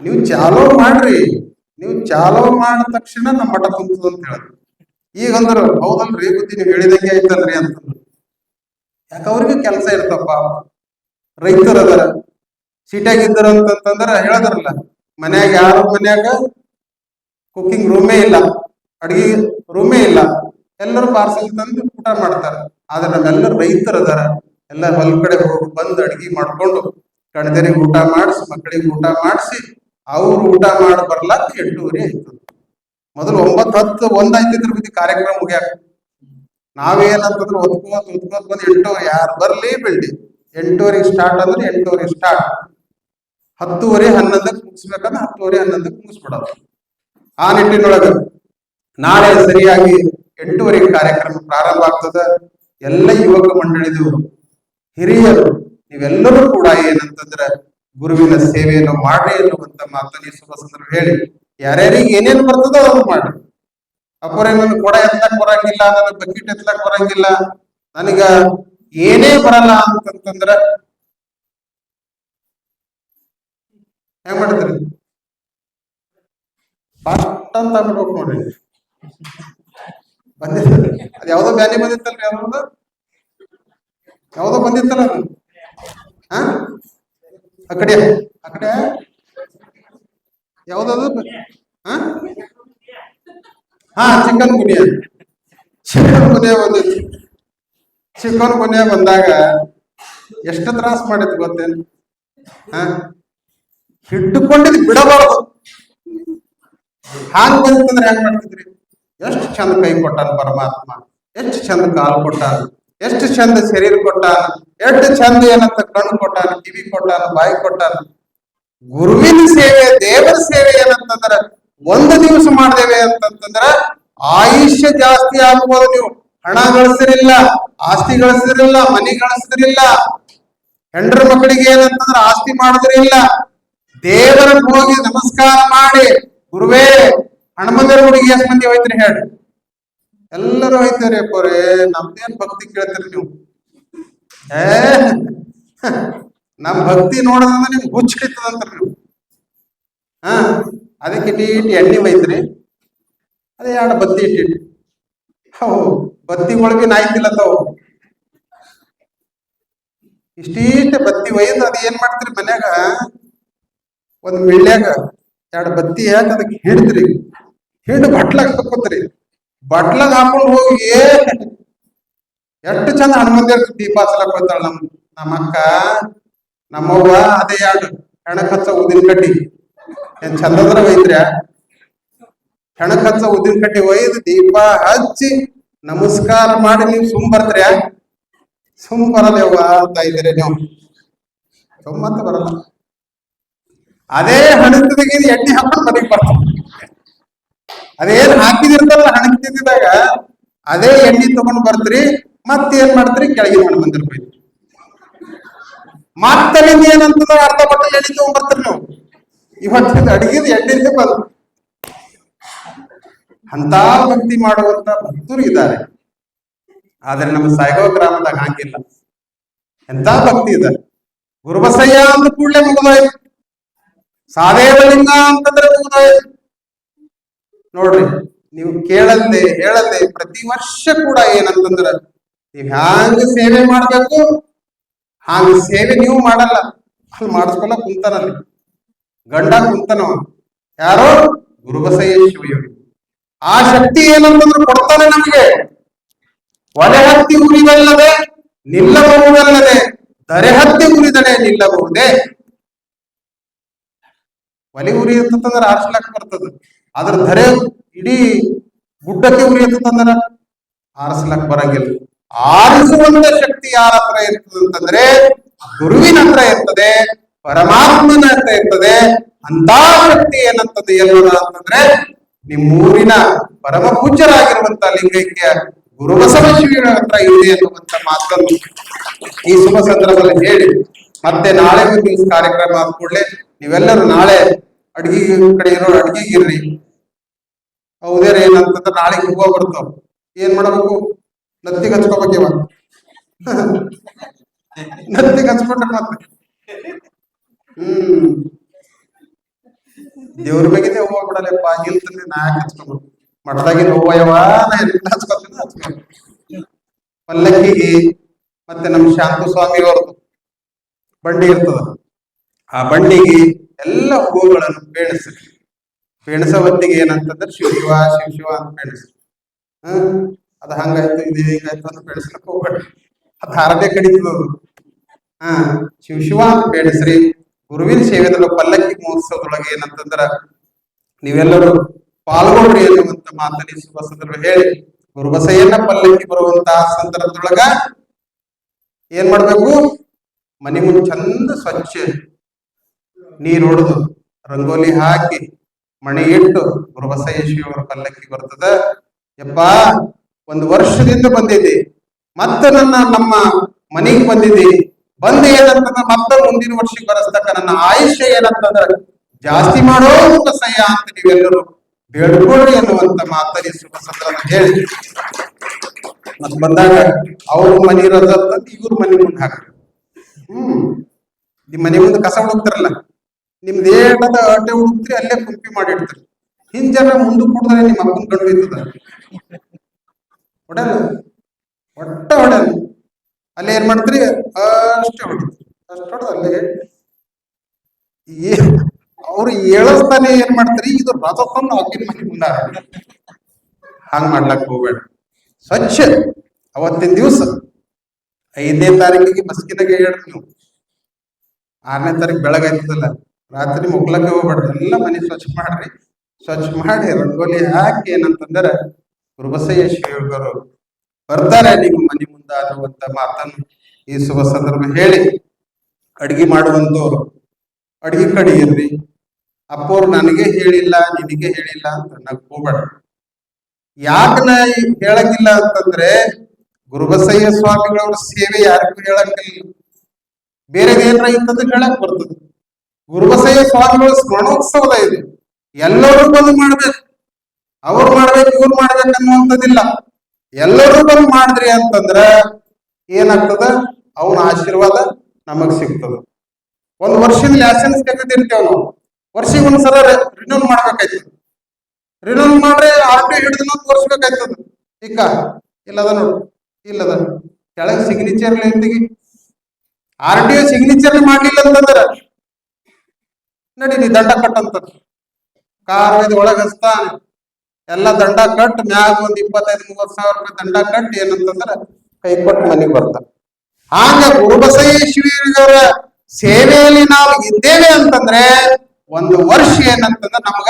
ನೀವು ಚಾಲೋ ಮಾಡ್ರಿ. ನೀವು ಚಾಲೋ ಮಾಡಿದ ತಕ್ಷಣ ನಮ್ಮ ಮಠ ತುಂಬುದು ಅಂತ ಹೇಳಿದ್ರು ಈಗ ಅಂದ್ರು, ಹೌದಲ್ರಿ, ಬುದ್ಧಿ ನೀವು ಹೇಳಿದಂಗೆ ಐತಲ್ರಿ ಅಂತಂದ್ರು. ಯಾಕ ಅವ್ರಿಗೆ ಕೆಲಸ ಇರ್ತಪ್ಪ? ರೈತರು ಅದಾರ. ಸಿಟಿಯಾಗ ಇದ್ದಾರ ಅಂತಂದ್ರ ಹೇಳದ್ರಲ್ಲ, ಮನ್ಯಾಗ ಯಾರ ಮನ್ಯಾಗ ಕುಕಿಂಗ್ ರೂಮೇ ಇಲ್ಲ, ಅಡಿಗೆ ರೂಮೇ ಇಲ್ಲ. ಎಲ್ಲರೂ ಪಾರ್ಸಲ್ ತಂದು ಊಟ ಮಾಡ್ತಾರ. ಆದ್ರೆ ನಮ್ಮೆಲ್ಲರೂ ರೈತರು ಅದಾರ. ಎಲ್ಲ ಹೊಲ ಕಡೆ ಹೋಗಿ ಬಂದು ಅಡಿಗೆ ಮಾಡ್ಕೊಂಡು ಕಣದರಿಗೆ ಊಟ ಮಾಡಿಸಿ, ಮಕ್ಕಳಿಗೆ ಊಟ ಮಾಡಿಸಿ, ಅವ್ರು ಊಟ ಮಾಡಿ ಬರ್ಲಾಕ ಎಂಟೂವರೆ ಆಯ್ತು. ಮೊದಲು ಒಂಬತ್ತು ಹತ್ತು ಒಂದಾಯ್ತಿದ್ರ ಬಿದ್ದು ಕಾರ್ಯಕ್ರಮ ಮುಗಿಯಾಕ. ನಾವೇನಂತಂದ್ರೆ ಒದ್ಕೋತ್ ಒದ್ಕೋತ್ ಬಂದು ಎಂಟೂವರೆ, ಯಾರು ಬರ್ಲಿ ಬೆಳ್ಳಿ ಎಂಟೂವರೆಗೆ ಸ್ಟಾರ್ಟ್ ಅಂದ್ರೆ ಎಂಟೂವರೆಗೆ ಸ್ಟಾರ್ಟ್ ಹತ್ತುವರೆ ಹನ್ನೊಂದಕ್ಕೆ ಮುಗಿಸ್ಬೇಕಂದ್ರೆ ಹತ್ತುವರೆ ಹನ್ನೊಂದಕ್ಕೆ ಮುಗಿಸ್ಬಿಡೋದು. ಆ ನಿಟ್ಟಿನೊಳಗೆ ನಾಳೆ ಸರಿಯಾಗಿ ಎಂಟೂವರೆಗೆ ಕಾರ್ಯಕ್ರಮ ಪ್ರಾರಂಭ ಆಗ್ತದ. ಎಲ್ಲ ಯುವಕ ಮಂಡಳಿದವರು, ಹಿರಿಯರು, ನೀವೆಲ್ಲರೂ ಕೂಡ ಏನಂತಂದ್ರೆ ಗುರುವಿನ ಸೇವೆಯನ್ನು ಮಾಡ್ರಿ ಎನ್ನುವಂತ ಮಾತನ್ನ ಶುಭ ಸಂದರ್ಭ ಹೇಳಿ, ಯಾರ್ಯಾರಿಗೆ ಏನೇನು ಬರ್ತದೋ ಅದನ್ನು ಮಾಡ್ರಿ. ಅಪ್ಪರೇ ನನ್ ಕೊಡ ಎತ್ತಕ್ ಬರಂಗಿಲ್ಲ ನನಗೆ ಬಕೆಟ್ ಎತ್ತಕ್ ಬರಂಗಿಲ್ಲ, ನನಗ ಏನೇ ಬರಲ್ಲ ಅಂತಂತಂದ್ರ ಹೆಂಗ್ ಮಾಡ್ತೀರಿ? ಅಂತ ಬಿಡ್ಬೇಕು ನೋಡ್ರಿ. ಬಂದಿಲ್ಲ ಅದು ಯಾವ್ದೋ ಬ್ಯಾನಿ ಬಂದಿತ್ತಲ್ರಿ ಯಾವ್ದು ಯಾವ್ದೋ ಬಂದಿತ್ತಲ್ಲ ಅದು? ಹಾ ಆ ಕಡೆ ಆ ಕಡೆ? ಯಾವ್ದದು? ಹಾ ಹಾ ಚಿಕನ್ ಗುನಿಯಾ ಚಿಕನ್ ಗುನಿಯಾ ಬಂದಿತ್ತು. ಚಿಕನ್ ಗುನಿಯಾ ಬಂದಾಗ ಎಷ್ಟು ತ್ರಾಸ ಮಾಡಿತ್ತು ಗೊತ್ತೇನು ಹಾ ಹಿಡ್ಕೊಂಡಿದ್ ಬಿಡಬಾರದು. ಹಾಂಗ್ ಬಂತಂದ್ರೆ ಹೆಂಗ್ ಮಾಡ್ತಿದ್ರಿ? ಎಷ್ಟು ಚಂದ ಕೈ ಕೊಟ್ಟಾನ ಪರಮಾತ್ಮ? ಎಷ್ಟು ಚಂದ ಕಾಲು ಕೊಟ್ಟಾನ? ಎಷ್ಟು ಚಂದ ಶರೀರ ಕೊಟ್ಟಾನ? ಎಷ್ಟು ಚಂದ ಏನಂತ ಕಣ್ಣು ಕೊಟ್ಟಾನ, ಕಿವಿ ಕೊಟ್ಟಾನ, ಬಾಯಿ ಕೊಟ್ಟಾನ? ಗುರುವಿನ ಸೇವೆ, ದೇವರ ಸೇವೆ ಏನಂತಂದ್ರ ಒಂದು ದಿವಸ ಮಾಡ್ದೇವೆ ಅಂತಂತಂದ್ರ ಆಯುಷ್ಯ ಜಾಸ್ತಿ ಆಗ್ಬೋದು ನೀವು. ಹಣ ಗಳಿಸಿರಿಲ್ಲ ಆಸ್ತಿ ಗಳಿಸಿದ್ರಿಲ್ಲ ಮನಿ ಗಳಿಸಿದ್ರಿಲ್ಲ ಹೆಂಡ್ರ ಮಕ್ಕಳಿಗೆ ಏನಂತಂದ್ರ ಆಸ್ತಿ ಮಾಡಿದ್ರಿಲ್ಲ ದೇವರ ಹೋಗಿ ನಮಸ್ಕಾರ ಮಾಡಿ, ಗುರುವೇ ಹನುಮಂತರ ಹುಡುಗಿ ಎಷ್ಟು ಮಂದಿ ಹೋಯ್ತ್ರಿ ಹೇಳಿ ಎಲ್ಲರೂ ಹೋಯ್ತಾರೆ ಅಪ್ಪರೇ ನಮ್ದೇನ್ ಭಕ್ತಿ ಕೇಳ್ತೀರಿ ನೀವು? ಏ, ನಮ್ ಭಕ್ತಿ ನೋಡೋದಂದ್ರೆ ನಿಮ್ಗೆ ಹುಚ್ಚ ಹಿಡಿತದಂತ್ರಿ ನೀವು. ಹಾ, ಅದಕ್ಕೆ ನೀಟ್ ಎಣ್ಣೆ ಒಯ್ತ್ರಿ. ಅದೇ ಎರಡು ಬತ್ತಿ ಇಟ್ಟಿಟ್ಟು ಹೌ, ಬತ್ತಿ ಒಳಗೆ ನಾಯ್ತಿಲ್ಲ ತಾವು. ಇಷ್ಟಿಷ್ಟ ಬತ್ತಿ ಒಯ್ದು ಅದು ಏನ್ ಮಾಡ್ತೀರಿ ಮನ್ಯಾಗ? ಒಂದ್ ಮಿಳ್ಳ್ಯಾಗ ಎರಡು ಬತ್ತಿ ಹಾಕಿ ಅದಕ್ಕೆ ಹಿಡಿದ್ರಿ. ಹಿಡಿದು ಬಟ್ಲಾಗ ತಕ್ಕೋತ್ರಿ ಬಟ್ಲಾಗ ಹಾಕೊಂಡು ಹೋಗಿ ಏನ್? ಎಷ್ಟು ಚಂದ ಹನುಮಂತ ದೀಪ ಹಚ್ಚಲಕ್ ಹೋಗ್ತಾಳ ನಮ್ ನಮ್ಮ ಅಕ್ಕ, ನಮ್ಮವ್ವ, ಅದೇ ಎರಡು ಹೆಣಕ್ ಹಚ್ಚ ಉದಿನ ಕಟ್ಟಿ. ಏನ್ ಚಂದದ್ರ ಒಯ್ದ್ರ್ಯಾ ಹೆಣಕ್ ಹಚ್ಚ ಉದಿನ ಕಟ್ಟಿ ಒಯ್ದು ದೀಪ ಹಚ್ಚಿ ನಮಸ್ಕಾರ ಮಾಡಿ ನೀವು ಸುಮ್ ಬರ್ತೀರ್ಯಾ? ಸುಮ್ ಯವ್ವ ಅಂತ ಇದ್ದೀರಿ ನೀವು. ಸುಮ್ಮಂತ ಬರಲ್ಲ. ಅದೇ ಹಣಕ್ಕೆ ಎಣ್ಣೆ ಹಾಕೊಂಡು ಮನೆಗೆ ಬರ್ತಾರೆ ಅದೇನ್ ಹಾಕಿದಿರ್ತಲ್ಲ ಹಣಕ್ ತಿಂದಿದಾಗ ಅದೇ ಎಣ್ಣೆ ತಗೊಂಡ್ ಬರ್ತ್ರಿ ಮತ್ತೇನ್ ಮಾಡ್ತೀರಿ ಕೆಳಗೆ ಮಾಡಿ ಬಂದಿರ್ಬೇಕು. ಮತ್ತಲ್ಲಿಂದ ಏನಂತದ ಅರ್ಧ ಬಟ್ಟಲ್ ಎಣ್ಣೆ ತಗೊಂಡ್ ಬರ್ತೀರಿ ನೀವು. ಇವತ್ತಿನ ಅಡಿಗೆದ ಎಣ್ಣೆಯಿಂದ ಬಂದು ಅಂತ ಭಕ್ತಿ ಮಾಡುವಂತ ಭಕ್ತರು ಇದ್ದಾರೆ. ಆದ್ರೆ ನಮ್ಮ ಸಾಯಿಗಾಂವ್ ಗ್ರಾಮದಾಗ ಹಾಕಿಲ್ಲ ಎಂತ ಭಕ್ತಿ ಇದೆ. ಗುರುಬಸಯ್ಯ ಅಂದ ಕೂಡಲೇ ಮುಗಿದೋಯ್ತು. ಸಾದೇವಲಿಂಗ ಅಂತಂದ್ರೆ ಮುಗಿದೋಯ್ತು. ನೋಡ್ರಿ, ನೀವು ಕೇಳಲ್ದೆ ಹೇಳಲ್ದೆ ಪ್ರತಿ ವರ್ಷ ಕೂಡ ಏನಂತಂದ್ರ, ನೀವ್ ಹ್ಯಾಂಗ ಸೇವೆ ಮಾಡ್ಬೇಕು? ಹಾಂಗ ಸೇವೆ ನೀವು ಮಾಡಲ್ಲ. ಅಲ್ಲಿ ಮಾಡಿಸ್ಕೊಲ್ಲ ಕುಂತಾನಲ್ಲಿ ಗಂಡ ಕುಂತನವ ಯಾರೋ? ಗುರುಬಸಯ್ಯ ಶಿವಯೋಗಿ. ಆ ಶಕ್ತಿ ಏನಂತಂದ್ರೆ ಕೊಡ್ತಾನೆ ನಮಗೆ. ಒಲೆ ಹತ್ತಿ ಉರಿವಲ್ಲದೆ ನಿಲ್ಲಬಹುದಲ್ಲದೆ, ದರೆ ಹತ್ತಿ ಉರಿದನೆ ನಿಲ್ಲಬಹುದೇ? ಒಲೆ ಉರಿ ಅಂತಂದ್ರೆ ಆರ್ಸ್ಲಕ್ ಬರ್ತದ. ಅದ್ರ ಧರೆ ಇಡೀ ಗುಡ್ಡಕ್ಕೆ ಉರಿ ಅಂತಂದ್ರ ಆರಿಸ್ಲಾಕ್ ಬರಂಗಿಲ್ಲ? ಆರಿಸುವಂತ ಶಕ್ತಿ ಯಾರ ಹತ್ರ ಇರ್ತದೆ ಅಂತಂದ್ರೆ ಗುರುವಿನ ಹತ್ರ ಇರ್ತದೆ, ಪರಮಾತ್ಮನ ಹತ್ರ ಇರ್ತದೆ. ಅಂತ ಶಕ್ತಿ ಏನಂತದ್ದು ಎಲ್ಲರ ಅಂತಂದ್ರೆ ನಿಮ್ಮೂರಿನ ಪರಮ ಪೂಜ್ಯರಾಗಿರುವಂತ ಲಿಂಗೈಕ್ಯ ಗುರುಬಸವ ಶಿವಿರ ಹತ್ರ ಇದೆ ಅನ್ನುವಂತ ಮಾತನ್ನು ಈ ಶುಭ ಸಂದರ್ಭದಲ್ಲಿ ಹೇಳಿ. ಮತ್ತೆ ನಾಳೆ ಕಾರ್ಯಕ್ರಮ ಆದ ಕೂಡಲೇ ನೀವೆಲ್ಲರೂ ನಾಳೆ ಅಡ್ಗಿ ಕಡೆ ಇರೋ ಅಡ್ಗಿಗಿರ್ರಿ ಹೌದೇರ ಏನಂತಂದ್ರೆ ನಾಳೆ ಹೂವ ಬರ್ತಾವ ಏನ್ ಮಾಡ್ಬೇಕು? ನತ್ತಿ ಹಚ್ಕೋಬೇಕಿವ [laughs] ನತ್ತಿಗೆ ಹಚ್ಕೊಂಡ್ರೆ ಮತ್ತೆ ಹ್ಮ್. ದೇವ್ರ ಬಗ್ಗೆ ಹೂವ ಬಿಡಲ್ಲಪ್ಪ ಇಲ್ತಂದ್ರೆ ನಾ ಯಾಕೆ ಹಚ್ಕೊಂಡು ಮಠದಾಗಿನ ಹೂವ ಯಾವ ನಾ ಎಲ್ಲ ಹಚ್ಕೊಂಡು ಪಲ್ಲಕ್ಕಿಗೆ ಮತ್ತೆ ನಮ್ಮ ಶಾಂತು ಸ್ವಾಮಿ ಅವ್ರದ್ದು ಬಂಡಿ ಇರ್ತದ. ಆ ಬಂಡಿಗೆ ಎಲ್ಲ ಹೂವುಗಳನ್ನು ಪೇಣಿಸ್ರಿ ಪೇಣಿಸ ಹೊತ್ತಿಗೆ ಏನಂತಂದ್ರೆ ಶಿವ ಶಿವ ಶಿವ ಶಿವ ಅಂತ ಪೆಣಸು ಹ? ಅದು ಹಂಗಾಯ್ತು ಇದು ಹಿಂಗಾಯ್ತು ಅಂತ ಬೆಳೆಸ್ಲಕ್ ಹೋಗ್ಬೇಡ್ರಿ ಅದು ಹಾರದೆ ಕಡಿತದ ಹ? ಶಿವ ಶಿವ ಅಂತ ಪೇಣಿಸ್ರಿ ಗುರುವಿನ ಸೇವೆದಲ್ಲ ಪಲ್ಲಕ್ಕಿ ಮಹೋತ್ಸವದೊಳಗೆ ಏನಂತಂದ್ರ ನೀವೆಲ್ಲರೂ ಪಾಲ್ಗೊಳ್ರಿ ಅನ್ನುವಂತ ಮಾತನ್ನ ಶುಭ ಸಂದರ್ಭ ಹೇಳಿ ಗುರುಬಸಯ್ಯನ ಪಲ್ಲಕ್ಕಿ ಬರುವಂತಹ ಸಂದರ್ಭದೊಳಗ ಏನ್ ಮಾಡ್ಬೇಕು? ಮನೆ ಮುಂದೆ ಚಂದ ಸ್ವಚ್ಛ ನೀರು ಹೊಡೆದು, ರಂಗೋಲಿ ಹಾಕಿ ಮಣಿ ಇಟ್ಟು ಗುರು ಬಸವೇಶ್ವರ ಪಲ್ಲಕ್ಕಿ ಬರ್ತದ. ಯಪ್ಪ, ಒಂದು ವರ್ಷದಿಂದ ಬಂದಿದೆ ಮತ್ತೆ ನನ್ನ, ನಮ್ಮ ಮನೆಗೆ ಬಂದಿದ್ದಿ. ಬಂದು ಏನಂತಂದ್ರ ಮತ್ತೆ ಮುಂದಿನ ವರ್ಷಕ್ಕೆ ಬರಸ್ತಕ್ಕ ನನ್ನ ಆಯುಷ್ಯ ಏನಂತಂದ್ರೆ, ಜಾಸ್ತಿ ಮಾಡೋ ಬಸಯ್ಯ ಅಂತ ನೀವೆಲ್ಲರೂ ಬೇಡ್ಕೊಳ್ಳಿ ಅನ್ನುವಂತ ಮಾತಲ್ಲಿ ಶುಭ ಸಂದರ್ಭ ಹೇಳಿ. ಮತ್ ಬಂದಾಗ ಅವ್ರ ಮನಿ ಇರೋದಂತ ಇವ್ರ ಮನಿ ಮುಂದೆ ಹಾಕ್ರಿ. ಹ್ಮ್. ನಿಮ್ ಮನೆ ಮುಂದೆ ಕಸ ಹುಡುಕ್ತಾರಲ್ಲ. ನಿಮ್ದು ಏನದ ಅಡ್ಡೆ ಹುಡುಕ್ತಿರಿ ಅಲ್ಲೇ ಕುಂಪಿ ಮಾಡಿಡ್ತೀರಿ ಜನ ಮುಂದೆ ಕುಡಿದ್ರೆ, ನಿಮ್ಮ ಅಪ್ಪನ ಗಂಡು ಇರ್ತದ ಹೊಡಲ್ಲ ಒಟ್ಟ ಹೊಡಲ್ಲ ಅಲ್ಲೇ ಏನ್ ಮಾಡ್ತೀರಿ? ಅಷ್ಟೇ ಅಷ್ಟು ಹೊಡೆದ ಅಲ್ಲೇ. ಅವ್ರು ಹೇಳಸ್ತಾನೆ ಏನ್ ಮಾಡ್ತೀರಿ? ಇದು ರಥ ಹಾಕಿನ ಮನೆ ಮುಂದ ಹಂಗ ಮಾಡ್ಲಕ್ ಹೋಗ್ಬೇಡ. ಸ್ವಚ್ಛ. ಅವತ್ತಿನ ದಿವಸ ಐದನೇ ತಾರೀಕಿಗೆ ಮಸ್ಕಿನಾಗ ಹೇಳ್ರಿ ನೀವು. ಆರನೇ ತಾರೀಕು ಬೆಳಗಾಯ್ತದಲ್ಲ ರಾತ್ರಿ ಮುಗ್ಲಕ್ಕೆ ಹೋಗ್ಬೇಡ್ರಿ ಎಲ್ಲ ಮನೆ ಸ್ವಚ್ಛ ಮಾಡ್ರಿ. ಸ್ವಚ್ಛ ಮಾಡಿ ರಂಗೋಲಿ ಹಾಕಿ ಏನಂತಂದ್ರೆ ಗುರುಬಸಯ್ಯ ಶಿವರು ಬರ್ತಾರೆ ನಿಮ್ಮ ಮನೆ ಮುಂದ ಅನ್ನುವಂತ ಮಾತನ್ನು ಈ ಶುಭ ಸಂದರ್ಭ ಹೇಳಿ. ಅಡಿಗೆ ಮಾಡುವಂತವ್ರು, ಅಡಿಗೆ ಕಡಿಯಿರ್ರಿ ಅಪ್ಪವ್ರು ನನಗೆ ಹೇಳಿಲ್ಲ, ನಿನಗೆ ಹೇಳಿಲ್ಲ ಅಂತ ನಗ್ ಹೋಗ್ಬೇಡ. ಯಾಕೆ ನಾ ಹೇಳಂಗಿಲ್ಲ ಅಂತಂದ್ರೆ ಗುರುಬಸಯ್ಯ ಸ್ವಾಮಿಗಳವ್ರ ಸೇವೆ ಯಾರಿಗೂ ಹೇಳಂಗಿಲ್ಲ. ಬೇರೆ ಏನಾರ ಇತ್ತಂದ್ರೆ ಹೇಳಕ್ ಬರ್ತದೆ. ಗುರುಬಸಯ್ಯ ಸ್ವಾಮಿಗಳು ಸ್ಮರಣೋತ್ಸವದ ಇದೆ. ಎಲ್ಲರೂ ಬಂದು ಮಾಡ್ಬೇಕು. ಅವ್ರು ಮಾಡ್ಬೇಕು, ಇವ್ರು ಮಾಡ್ಬೇಕು ಅನ್ನುವಂಥದ್ದಿಲ್ಲ. ಎಲ್ಲರೂ ಬಂದು ಮಾಡಿದ್ರಿ ಅಂತಂದ್ರ ಏನಾಗ್ತದ? ಅವನ ಆಶೀರ್ವಾದ ನಮಗ್ ಸಿಗ್ತದ. ಒಂದ್ ವರ್ಷದ ಲೈಸೆನ್ಸ್ ತೆಗೆದಿರ್ತೇವ್ ನಾವು. ವರ್ಷಿಗೆ ಒಂದ್ಸಲ ರಿನ್ಯೂಲ್ ಮಾಡ್ಬೇಕಾಯ್ತದ. ರಿನ್ಯೂಲ್ ಮಾಡ್ರೆ ಆರ್ ಟಿ ಹಿಡಿದು ತೋರಿಸ್ಬೇಕಾಯ್ತದ ಈಗ ಇಲ್ಲದ ನೋಡು, ಇಲ್ಲದ. ಕೆಳಗೆ ಸಿಗ್ನೇಚರ್ ತೆಗಿ ಆರ್ ಟಿ ಸಿಗ್ನೇಚರ್ ಮಾಡ್ಲಿಲ್ಲ ಅಂತಂದ್ರ ನಡೀರಿ ದಂಡ ಕಟ್ಟಂತ ಕಾರ್ ಒಯ್ದು ಒಳಗೆ ಹಚ್ತಾನೆ ಎಲ್ಲ ದಂಡ ಕಟ್, ಮ್ಯಾಗ ಒಂದ್ ಇಪ್ಪತ್ತೈದು ಮೂವತ್ ಸಾವಿರ ರೂಪಾಯಿ ದಂಡ ಕಟ್ಟಿ ಏನಂತಂದ್ರ ಕೈ ಕೊಟ್ಟು ಮನೆಗೆ ಬರ್ತಾನೆ. ಹಾಂಗ ಗುರುಬಸವೇಶ್ವರ ಶಿವರ ಸೇವೆಯಲ್ಲಿ ನಾವು ಇದ್ದೇವೆ ಅಂತಂದ್ರೆ, ಒಂದು ವರ್ಷ ಏನಂತಂದ್ರೆ ನಮ್ಗ